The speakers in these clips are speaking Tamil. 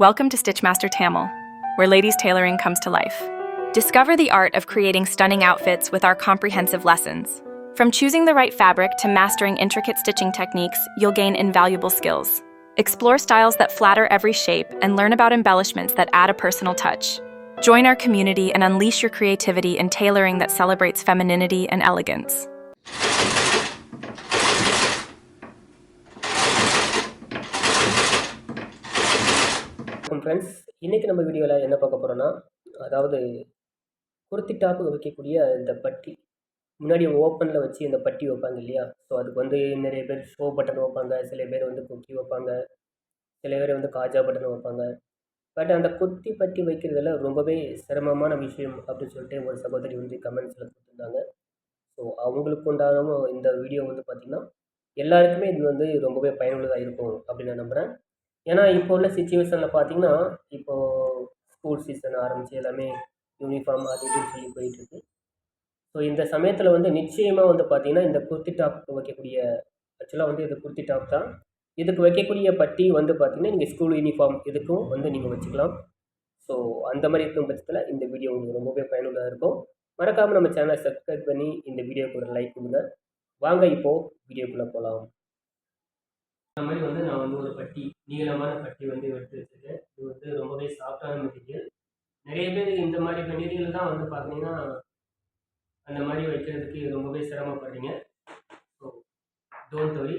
Welcome to Stitchmaster Tamil, where ladies' tailoring comes to life. Discover the art of creating stunning outfits with our comprehensive lessons. From choosing the right fabric to mastering intricate stitching techniques, you'll gain invaluable skills. Explore styles that flatter every shape and learn about embellishments that add a personal touch. Join our community and unleash your creativity in tailoring that celebrates femininity and elegance. Friends இன்றைக்கி நம்ம வீடியோவில் என்ன பார்க்க போகிறோன்னா அதாவது குர்த்தி டாப்புக்கு வைக்கக்கூடிய இந்த பட்டி. முன்னாடி ஓப்பனில் வச்சு இந்த பட்டி வைப்பாங்க இல்லையா? ஸோ அதுக்கு வந்து நிறைய பேர் ஷோ பட்டன் வைப்பாங்க. சில பேர் வந்து குக்கி வைப்பாங்க. சில பேர் வந்து காஜா பட்டன் வைப்பாங்க. பட் அந்த குத்தி பட்டி வைக்கிறதுல ரொம்பவே சிரமமான விஷயம் அப்படின்னு சொல்லிட்டு ஒரு சகோதரி வந்து கமெண்ட்ஸில் கொடுத்துருந்தாங்க. ஸோ அவங்களுக்கு உண்டான இந்த வீடியோ வந்து பார்த்திங்கன்னா எல்லாருக்குமே இது வந்து ரொம்பவே பயனுள்ளதாக இருக்கும் அப்படின்னு நான் நம்புகிறேன் ஏன்னா இப்போ உள்ள சுச்சுவேஷனில் பார்த்தீங்கன்னா இப்போது ஸ்கூல் சீசன் ஆரம்பித்து எல்லாமே யூனிஃபார்ம் அது இதுன்னு சொல்லி போயிட்டுருக்கு. ஸோ இந்த சமயத்தில் வந்து நிச்சயமாக வந்து பார்த்திங்கன்னா இந்த குர்த்தி டாப் வைக்கக்கூடிய ஆக்சுவலாக வந்து இது குர்த்தி டாப் தான். இதுக்கு வைக்கக்கூடிய பட்டி வந்து பார்த்திங்கன்னா நீங்கள் ஸ்கூல் யூனிஃபார்ம் இதுக்கும் வந்து நீங்கள் வச்சுக்கலாம். ஸோ அந்த மாதிரி இருக்கும் பட்சத்தில் இந்த வீடியோ உங்களுக்கு ரொம்பவே பயனுள்ளதாக இருக்கும். மறக்காமல் நம்ம சேனலை சப்ஸ்கிரைப் பண்ணி இந்த வீடியோக்கு ஒரு லைக் கொடுங்க. வாங்க இப்போது வீடியோக்குள்ளே போகலாம் இந்த மாதிரி வந்து நான் வந்து ஒரு பட்டி நீளமான பட்டி வந்து எடுத்து வச்சுருக்கேன். இது வந்து ரொம்பவே சாஃப்டான மெட்டீரியல் நிறைய பேர் இந்த மாதிரி மெட்டீரியல் தான் வந்து பார்த்தீங்கன்னா அந்த மாதிரி வைக்கிறதுக்கு ரொம்பவே சிரமப்படுறீங்க. ஸோ டோன்ட் வரி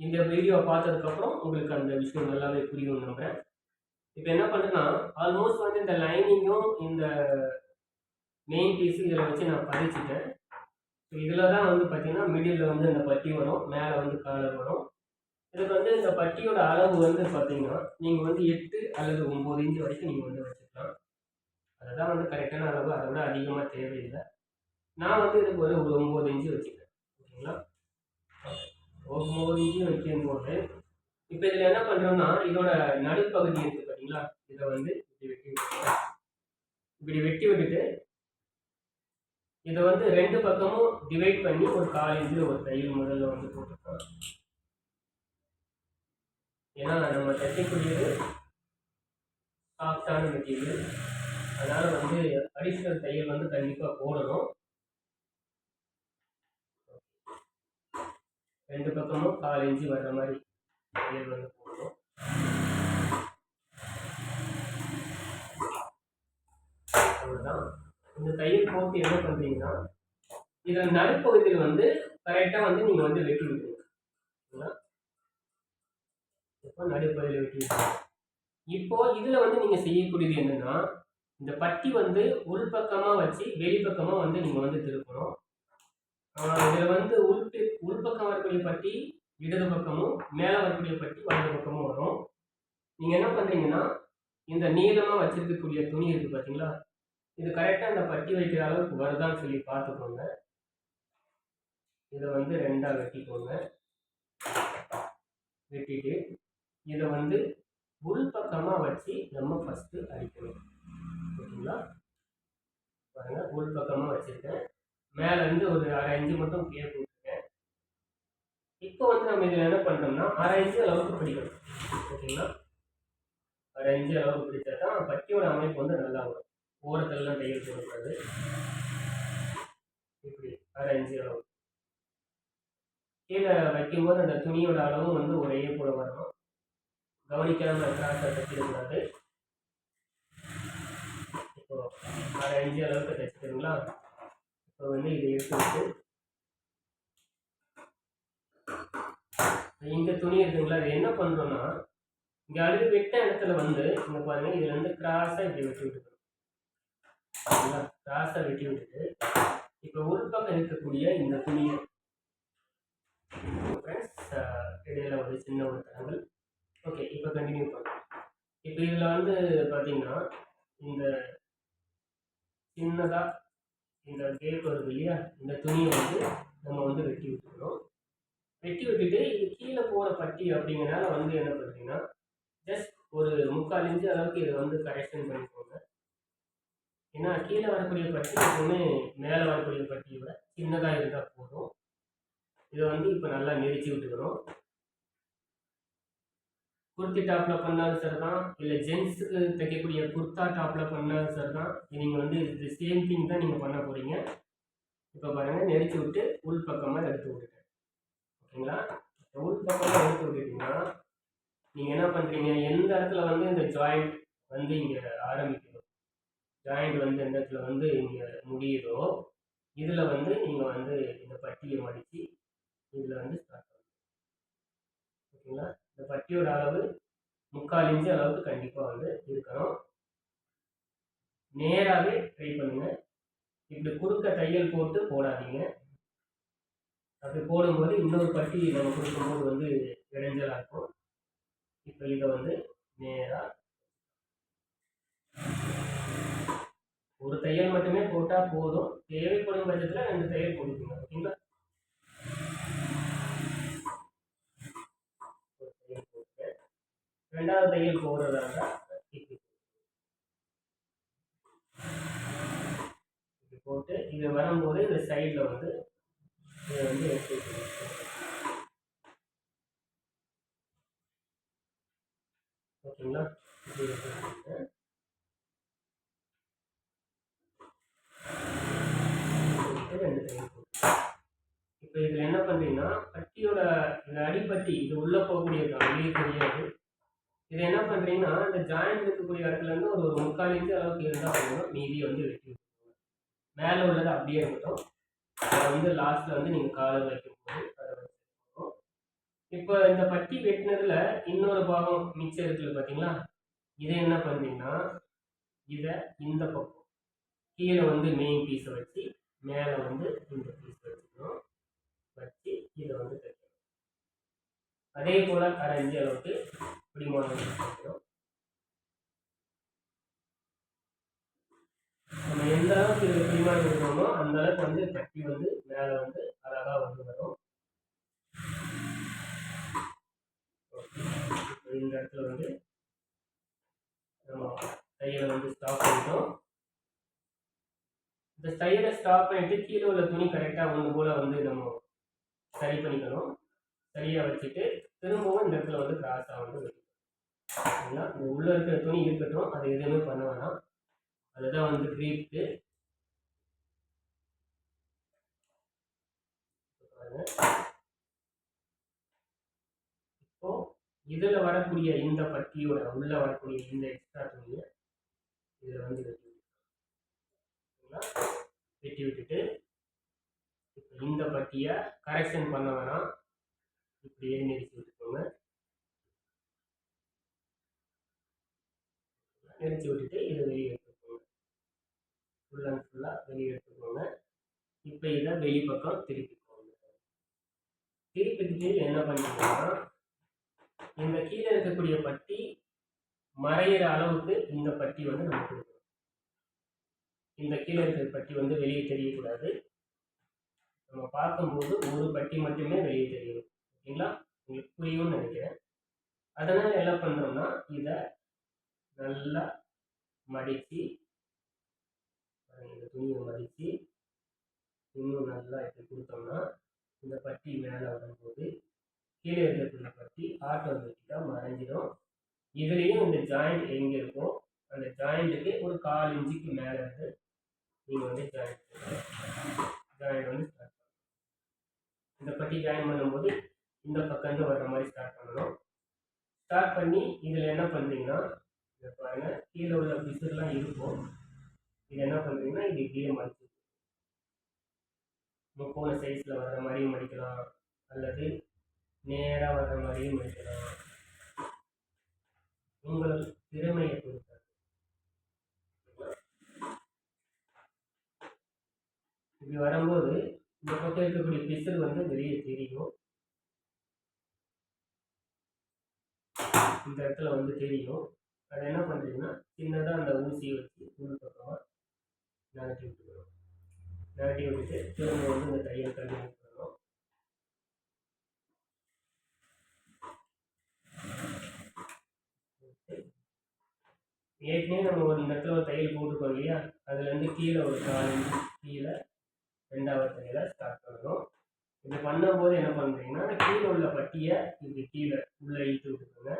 இந்த வீடியோவை பார்த்ததுக்கப்புறம் உங்களுக்கு அந்த விஷயம் நல்லாவே புரியும் நம்புகிறேன் இப்போ என்ன பண்ணுறேன்னா ஆல்மோஸ்ட் வந்து இந்த லைனிங்கும் இந்த மெயின் பீஸு இதில் வச்சு நான் பதிச்சிட்டேன். ஸோ இதில் தான் வந்து பார்த்தீங்கன்னா மிடில் வந்து அந்த பட்டி வரும் மேலே வந்து காலர் வரும். இதுக்கு வந்து இந்த பட்டியோட அளவு வந்து பார்த்தீங்கன்னா நீங்கள் வந்து எட்டு அல்லது ஒம்பது இன்ச்சு வரைக்கும் நீங்கள் வந்து வச்சுக்கலாம். அதுதான் வந்து கரெக்டான அளவு. அதை விட அதிகமாக தேவையில்லை. நான் வந்து இதுக்கு ஒரு ஒரு ஒம்பது இன்ச்சு வச்சுக்கிறேன். ஓகேங்களா? ஒம்பது இன்ச்சு வைக்கும்போது இப்போ இதில் என்ன பண்ணுறோம்னா இதோட நடுப்பகுதி இருக்குது பார்த்தீங்களா? இதை வந்து இப்படி வெட்டி விட்டுருக்கேன் இப்படி வெட்டி விட்டுட்டு இதை வந்து ரெண்டு பக்கமும் டிவைட் பண்ணி ஒரு காலேஜில் ஒரு தையல் முதல்ல வந்து போட்டுருக்கோம் ஏன்னா நம்ம தைக்கக்கூடியது சாஃப்டான மெட்டீரியல் அதனால் வந்து அடிஷ்னல் தையல் வந்து கண்டிப்பாக போடணும். ரெண்டு பக்கமும் கால் இன்ச்சு வர்ற மாதிரி தையல் வந்து போடணும். அவ்வளோதான் இந்த தையல் போட்டு என்ன பண்ணுறீங்கன்னா இதில் நடுப்பகுதியில் வந்து கரெக்டாக வந்து நீங்கள் வந்து வெட்டி விட்டுருங்க இப்போ நடுப்பகுதியில் வெட்டி இப்போ இதில் வந்து நீங்கள் செய்யக்கூடியது என்னென்னா இந்த பட்டி வந்து உள்பக்கமாக வச்சு வெளிப்பக்கமாக வந்து நீங்கள் வந்து திருப்பணும். இதில் வந்து உள்பி உள்பக்கம் வரக்கூடிய பட்டி இடது பக்கமும் மேலே வரக்கூடிய பட்டி வலது பக்கமும் வரும். நீங்கள் என்ன பண்ணுறீங்கன்னா இந்த நீளமாக வச்சுருக்கக்கூடிய துணி இருக்குது பார்த்தீங்களா இது கரெக்டாக அந்த பட்டி வைக்கிற அளவுக்கு வருதான்னு சொல்லி பார்த்துக்கோங்க. இதை வந்து ரெண்டாக வெட்டிக்கோங்க. வெட்டிட்டு இதை வந்து உள்பக்கமாக வச்சு நம்ம ஃபஸ்ட்டு அடிக்கணும். ஓகேங்களா? பாருங்கள் உள்பக்கமாக வச்சுருக்கேன். மேலேருந்து ஒரு அரை இன்ச்சு மட்டும் கீழே போட்டுருக்கேன். இப்போ வந்து நம்ம இதில் என்ன பண்ணுறோம்னா அரை இன்ச்சு அளவுக்கு பிடிக்கணும். ஓகேங்களா? அரை இன்ச்சு அளவுக்கு பிடிச்சா தான் பட்டியோட அமைப்பு வந்து நல்லா வரும். ஓரத்துலலாம் தையல் போடக்கூடாது. இப்படி அரை இன்ச்சு அளவு. கீழே வைக்கும்போது அந்த துணியோட அளவும் வந்து ஒரே போல வரணும் கவனிக்காம கிராஸை தைச்சிடக்கூடாது இப்போ அரை அஞ்சு அளவுக்கு தைச்சிக்கிறீங்களா இப்போ வந்து இதை எடுத்து விட்டு இந்த துணி இருக்குங்களா? அது என்ன பண்ணுறோன்னா இங்கே அழுது வெட்ட இடத்துல வந்து இங்கே பாருங்கள் இதில் வந்து கிராஸாக இப்படி வெட்டி விட்டுக்கணும். சரிங்களா? கிராஸாக வெட்டி விட்டுட்டு இப்போ பக்கம் இருக்கக்கூடிய இந்த துணியை ஃப்ரெண்ட்ஸ் இடையில ஒரு சின்ன ஒரு தடங்கள். ஓகே இப்போ கண்டினியூ பண்ணுறேன் இப்போ இதில் வந்து பார்த்தீங்கன்னா இந்த சின்னதாக இந்த கேப் வருது இல்லையா? இந்த துணியை வந்து நம்ம வந்து வெட்டி விட்டுக்கணும் வெட்டி விட்டுட்டு இது கீழே போகிற பட்டி அப்படிங்கிறனால வந்து என்ன பண்ணுறீங்கன்னா ஜஸ்ட் ஒரு முக்கால் இன்ச்சு அளவுக்கு இதை வந்து கரெக்ஷன் பண்ணிக்கோங்க. ஏன்னா கீழே வரக்கூடிய பட்டி எப்பவுமே மேலே வரக்கூடிய பட்டியை விட சின்னதாக இருந்தால் போதும். இதை வந்து இப்போ நல்லா நெரிச்சு விட்டுக்கிறோம் குர்த்தி டாப்பில் பண்ணாலும் சரி தான் இல்லை ஜென்ஸுக்கு தைக்கக்கூடிய குர்த்தா டாப்பில் பண்ணாலும் சரி தான் நீங்கள் வந்து இது சேம் திங் தான் நீங்கள் பண்ண போகிறீங்க இப்போ பாருங்கள் நெரிச்சு விட்டு உள் பக்கமாக எடுத்து விட்டுட்டேன் ஓகேங்களா? உள் பக்கமாக எடுத்து விட்டுட்டீங்கன்னா நீங்கள் என்ன பண்ணுறீங்க எந்த இடத்துல வந்து இந்த ஜாயிண்ட் வந்து இங்கே ஆரம்பிக்கணும் ஜாயிண்ட் வந்து எந்த இடத்துல வந்து இங்கே முடியுதோ இதில் வந்து நீங்கள் வந்து இந்த பட்டியை மடித்து இதில் வந்து ஸ்டார்ட் பண்ணணும். ஓகேங்களா? இந்த பட்டியோட அளவு முக்கால் இன்ச்சு அளவுக்கு கண்டிப்பாக வந்து இருக்கணும். நேராகவே ட்ரை பண்ணுங்க. இப்படி குறுக்க தையல் போட்டு போடாதீங்க. அப்படி போடும்போது இன்னொரு பட்டி நம்ம கொடுக்கும்போது வந்து இடைஞ்சலாக இருக்கும். இப்போ இதை வந்து நேராக ஒரு தையல் மட்டுமே போட்டால் போதும். தேவைப்படும் பட்சத்தில் ரெண்டு தையல் போட்டுக்கோங்க. ஓகேங்களா ஒரு தையல் போட்டு ரெண்டாவது தையல் போடுறதாக போட்டு இது வரும்போது இந்த சைடில் வந்து இதை வந்து எடுத்து வைக்கணும். ஓகேங்களா ரெண்டு தையல் இப்போ இதில் என்ன பண்ணுறீங்கன்னா பட்டியோட இந்த அடிப்பட்டி இது உள்ளே போகக்கூடிய வெளியே தெரியாது. இதை என்ன பண்ணுறீங்கன்னா இந்த ஜாயிண்ட் இருக்கக்கூடிய இடத்துல இருந்து ஒரு ஒரு முக்கால் இன்ச்சு அளவுக்கு இருந்தால் போதும். மீதி வந்து வெட்டி விட்டுருங்க. மேலே உள்ளது அப்படியே இருக்கட்டும். அதை வந்து லாஸ்ட்டில் வந்து நீங்கள் காலர் வைக்கும்போது அதை வச்சுருக்கோம் இப்போ இந்த பட்டி வெட்டினதுல இன்னொரு பாகம் மிச்சம் இருக்குல்ல பார்த்தீங்களா இதை என்ன பண்ணுறீங்கன்னா இதை இந்த பக்கம் கீழே வந்து மெயின் பீஸை வச்சு மேலே வந்து இந்த பீஸ் வச்சுக்கணும். வச்சு இதை வந்து தைக்கணும். அதே போல் கரைஞ்சி அளவுக்கு பிடிமானம் நம்ம எந்த அளவுக்கு பிடிமானம் இருக்கணுமோ அந்த அளவுக்கு வந்து கட்டி வந்து மேலே வந்து அழகாக வந்து வரும். இந்த இடத்துல வந்து நம்ம தையலை வந்து ஸ்டாப் பண்ணிட்டோம். இந்த தையலை ஸ்டாப் பண்ணிட்டு கீழே உள்ள துணி கரெக்டாக ஒன்று போல் வந்து நம்ம சரி பண்ணிக்கணும். சரியாக வச்சுட்டு திரும்பவும் இந்த இடத்துல வந்து கிராஸாக வந்து வைக்கணும் சரிங்களா இந்த உள்ளே இருக்கிற துணி இருக்கட்டும் அது எதுவுமே பண்ண வேணாம். அதுதான் வந்து க்ரீப்ட்டு இப்போ இதில் வரக்கூடிய இந்த பட்டியோட உள்ள வரக்கூடிய இந்த எக்ஸ்ட்ரா துணியை இதில் வந்து வெட்டி விட்டுருக்கோம் வெட்டி விட்டுட்டு இப்போ இந்த பட்டியை கரெக்ஷன் பண்ண வேணாம். இப்படியே நெரிச்சு விட்டுக்கோங்க நெரிச்சு விட்டுட்டு இதை வெளியே எடுத்துக்கோங்க ஃபுல் அண்ட் ஃபுல்லாக வெளியே எடுத்துக்கோங்க இப்போ இதை வெளிப்பக்கம் திருப்பிக்கோங்க திருப்பிக்கிட்டு என்ன பண்ணிக்கோங்கன்னா இந்த கீழே இருக்கக்கூடிய பட்டி மறையிற அளவுக்கு இந்த பட்டி வந்து நம்ம கொடுக்கணும். இந்த கீழே இருக்கிற பட்டி வந்து வெளியே தெரியக்கூடாது. நம்ம பார்க்கும்போது ஒரு பட்டி மட்டுமே வெளியே தெரியும். ஓகேங்களா? உங்களுக்கு புரியும்னு நினைக்கிறேன். அதனால் என்ன பண்ணுறோம்னா இதை நல்லா மடித்து இந்த துணியை மடித்து இன்னும் நல்லா இப்படி கொடுத்தோம்னா இந்த பட்டி மேலே வரும்போது கீழே இருக்கக்கூடிய பட்டி ஆட்டோமேட்டிக்காக மறைஞ்சிடும். இதுலேயும் இந்த ஜாயிண்ட் எங்கே இருக்கோ அந்த ஜாயிண்ட்டுக்கு ஒரு கால் இன்ச்சுக்கு மேலே இருந்து நீங்கள் வந்து ஜாயிண்ட் ஜாயிண்ட் வந்து ஸ்டார்ட் பண்ணணும் இந்த பட்டி ஜாயின் பண்ணும்போது இந்த பக்கம் இருந்து வர்ற மாதிரி ஸ்டார்ட் பண்ணணும். ஸ்டார்ட் பண்ணி இதில் என்ன பண்ணுறீங்கன்னா பாருங்க. கீழே உள்ள பிசுலாம் இருக்கும். இது என்ன பண்ணுறீங்கன்னா இது கீழே மடிச்சு முக்கோண சைஸில் வர்ற மாதிரியும் மடிக்கலாம். அல்லது நேராக வர்ற மாதிரியும் மடிக்கலாம். உங்கள் திறமையை பொறுத்தது. இப்படி வரும்போது இந்த பக்கம் இருக்கக்கூடிய பிசல் வந்து வெளியே தெரியும். இந்த இடத்துல வந்து தெரியும். அதை என்ன பண்ணுறீங்கன்னா சின்னதாக அந்த ஊசியை வச்சு உள் பக்கமாக நகட்டி விட்டுக்கணும். நகட்டி விட்டுட்டு திரும்ப வந்து இந்த தையல் கண்டினியூ பண்ணணும் ஏற்கனவே நம்ம ஒரு இடத்துல ஒரு தையல் போட்டிருக்கோம் இல்லையா? அதுலேருந்து கீழே ஒரு கால் கீழே ரெண்டாவது தையலை ஸ்டார்ட் பண்ணணும். இது பண்ணும்போது என்ன பண்ணுறீங்கன்னா கீழே உள்ள பட்டியை இப்படி கீழே உள்ளே இழுத்து விட்டுக்கோங்க.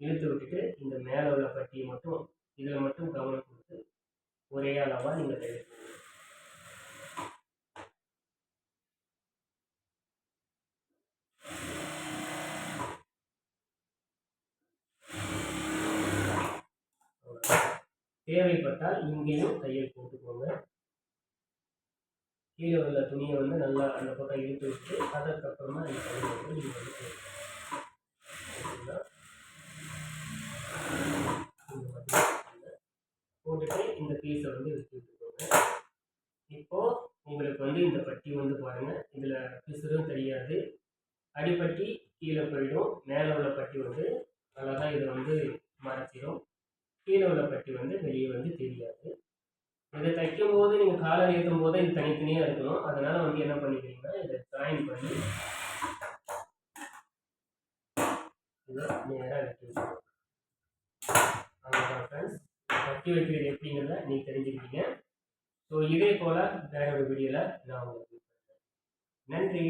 இழுத்து விட்டுட்டு இந்த மேலே உள்ள பட்டியை மட்டும் இதில் மட்டும் கவனம் கொடுத்து ஒரே அளவாக நீங்கள் தையல் தேவைப்பட்டால் இங்கேயும் தையல் போட்டுக்கோங்க. கீழே உள்ள துணியை வந்து நல்லா அந்த பக்கம் இழுத்து விட்டு அதற்கப்புறமா இந்த தையல் வந்து நீங்கள் வந்து போட்டுக்கணும். ஓகேங்களா? இந்த மாதிரி போட்டுக்கோங்க. போட்டுட்டு இந்த பீஸை வந்து எடுத்து விட்டுக்கோங்க இப்போ உங்களுக்கு வந்து இந்த பட்டி வந்து பாருங்கள் இதில் பிசுறும் தெரியாது. அடிப்பட்டி கீழே போயிடும். மேலே உள்ள பட்டி வந்து அழகாக இதை வந்து மறைச்சிடும் கீழே உள்ள பட்டி வந்து வெளியே வந்து தெரியாது. இதை தைக்கும் போது நீங்கள் காலர் ஏற்றும் போது இது தனித்தனியாக இருக்கணும். அதனால் வந்து என்ன பண்ணிக்கிறீங்கன்னா இதை ஜாயின் பண்ணி இதை நேராக வெட்டி விட்டுருங்க அவ்வளோதான் வட்டி வைக்கிறது எப்படிங்கிறத நீ தெரிஞ்சுக்கிட்டீங்க. ஸோ இதே போல் வேற ஒரு வீடியோவில் நான் உங்களுக்கு நன்றி.